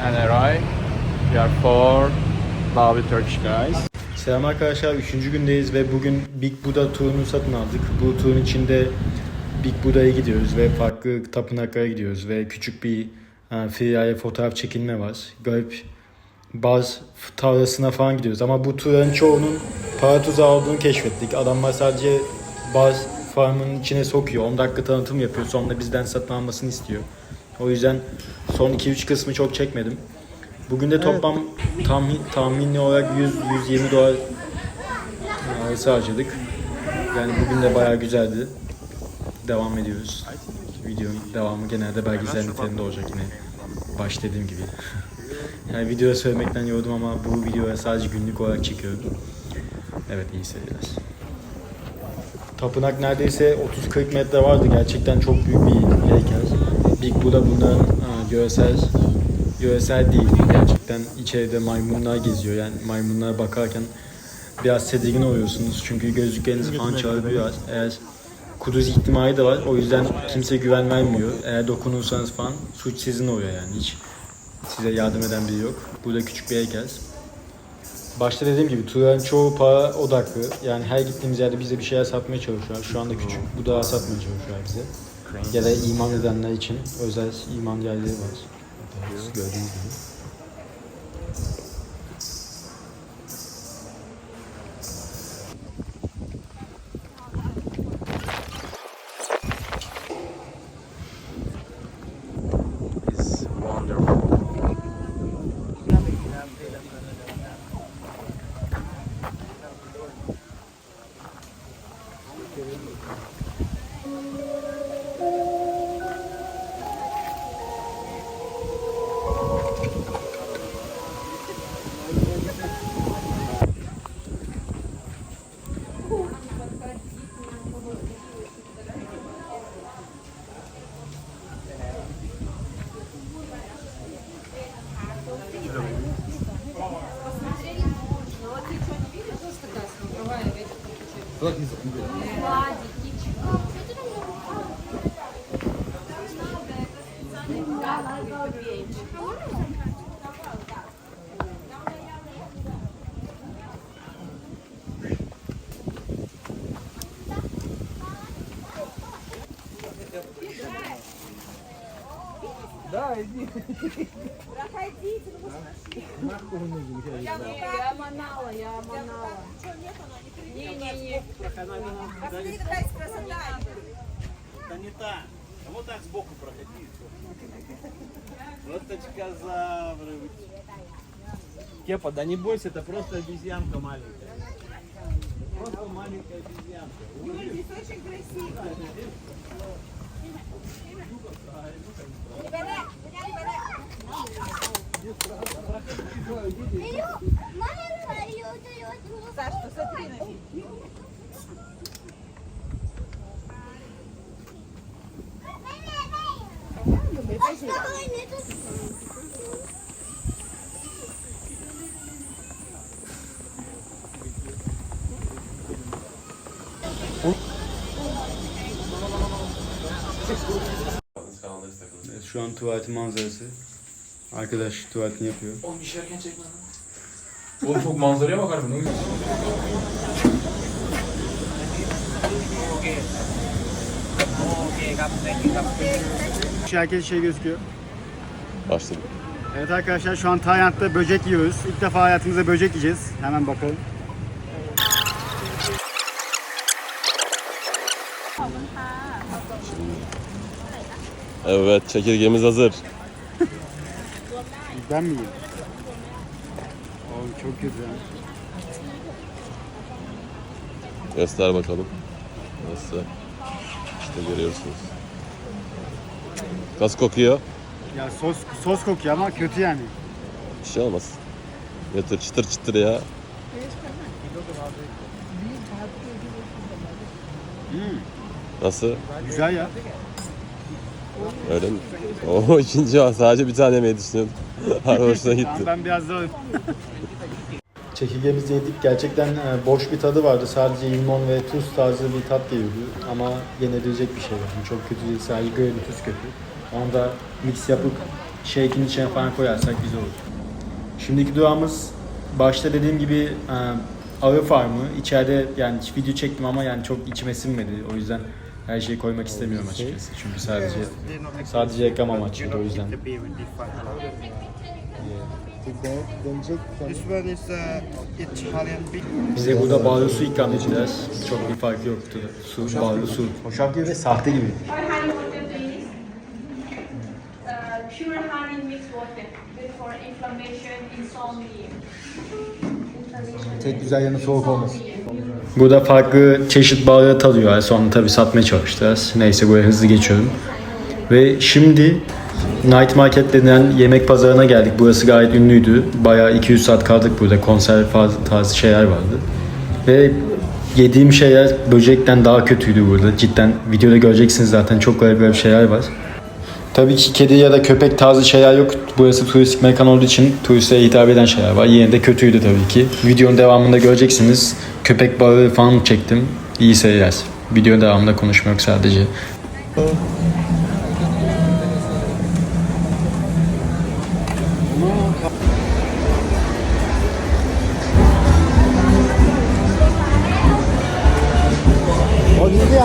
and arrived. We are for Bobby Turkish guys. Selam arkadaşlar, 3. gündeyiz ve bugün Big Buddha turunu satın aldık. Bu turun içinde Big Buddha'ya gidiyoruz ve farklı tapınaklara gidiyoruz ve küçük bir e, freeride fotoğraf çekilme var. Garip baz tarlasına falan gidiyoruz ama bu turların çoğunun para tuzağı olduğunu keşfettik. Adamlar sadece baz farmın içine sokuyor. 10 dakika tanıtım yapıyor. Sonra bizden satın almasını istiyor. O yüzden son 2-3 kısmı çok çekmedim. Bugün de toplam tahmin, tahminli olarak 100-120 dolar arası harcadık. Yani bugün de bayağı güzeldi. Devam ediyoruz. Videonun devamı genelde belgesel niteliğinde olacak yine. Baş dediğim gibi. yani videoya söylemekten yoruldum ama bu videoya sadece günlük olarak çekiyorum. Evet iyi seyirler. Tapınak neredeyse 30-40 metre vardı. Gerçekten çok büyük bir heykel. Big Buddha bunların ha, görsel görsel değil. Gerçekten içeride maymunlar geziyor. Yani maymunlara bakarken biraz tedirgin oluyorsunuz. Çünkü gözlüklerinizi falan çağırıyor. Eğer kuduz ihtimali de var. O yüzden kimse güven vermiyor. Eğer dokunursanız falan suç sizin oluyor yani. Hiç size yardım eden biri yok. Burada küçük bir heykel. Başta dediğim gibi turların çoğu para odaklı. Yani her gittiğimiz yerde bize bir şeyler satmaya çalışıyorlar. Şu anda küçük bu dağı satmaya çalışıyorlar bize. Ya da iman edenler için özel iman yerleri var. Gördüğünüz gibi. Так не запомнил. Да, иди. Проходите, ну вы же нашли. Нахуй нужен. Я манала, я манала. Не, не, не. Посмотри, какая есть красота. Да не та. А вот так сбоку проходи. Вот точкозавры. Кепа, да не бойся, это просто обезьянка маленькая. Просто маленькая обезьянка. Юль, здесь очень красиво. Ребята, ребята, ребята. Şu an tuvaletin manzarası. Arkadaş tuvaletini yapıyor. Oğlum işerken çekme lan. Oğlum çok manzaraya bakar mı? Ne oluyor? Şu herkes şey gözüküyor. Başladık. Evet arkadaşlar şu an Tayland'da böcek yiyoruz. İlk defa hayatımızda böcek yiyeceğiz. Hemen bakalım. Evet, çekirgemiz hazır. Ben mi yiyeyim? Oğlum çok ya. Göster bakalım. Nasıl? İşte görüyorsunuz. Nasıl kokuyor? Ya sos sos kokuyor ama kötü yani. Bir şey olmaz. Götür çıtır çıtır ya. Nasıl? Güzel ya. Öyle mi? Oo ikinci var. Sadece bir tane yemeyi düşünüyordum. Harbi hoşuna Tamam, gitti. ben biraz daha Çekirgemizi yedik. Gerçekten e, boş bir tadı vardı. Sadece limon ve tuz tarzı bir tat geliyordu. Ama yenebilecek bir şey yani. Çok kötü değil. Sadece tuz kötü. Onu da mix yapıp shake'in içine falan koyarsak güzel olur. Şimdiki durağımız başta dediğim gibi e, arı farmı. İçeride yani video çektim ama yani çok içime sinmedi. O yüzden her şeyi koymak istemiyorum açıkçası. Çünkü sadece sadece reklam amaçlıydı o yüzden. Uh. Bize burada bağlı su ikram ettiler. Çok bir fark yoktu. Su, bağlı su. Hoşaf gibi ve sahte gibi. Or honey water, please. Uh, pure honey mixed water. Good for inflammation, insomnia. Tek güzel yanı soğuk olması. Burada farklı çeşit balığı tadıyorlar. Sonra tabii satmaya çalıştılar. Neyse buraya hızlı geçiyorum. Ve şimdi Night Market denen yemek pazarına geldik. Burası gayet ünlüydü. Bayağı 200 saat kaldık burada. Konserve faz- tarzı şeyler vardı. Ve yediğim şeyler böcekten daha kötüydü burada. Cidden videoda göreceksiniz zaten çok garip garip şeyler var. Tabii ki kedi ya da köpek tarzı şeyler yok. Burası turistik mekan olduğu için turiste hitap eden şeyler var. Yine de kötüydü tabii ki. Videonun devamında göreceksiniz. Köpek bağı falan çektim. İyi seyirler. Videonun devamında konuşma sadece. O gitti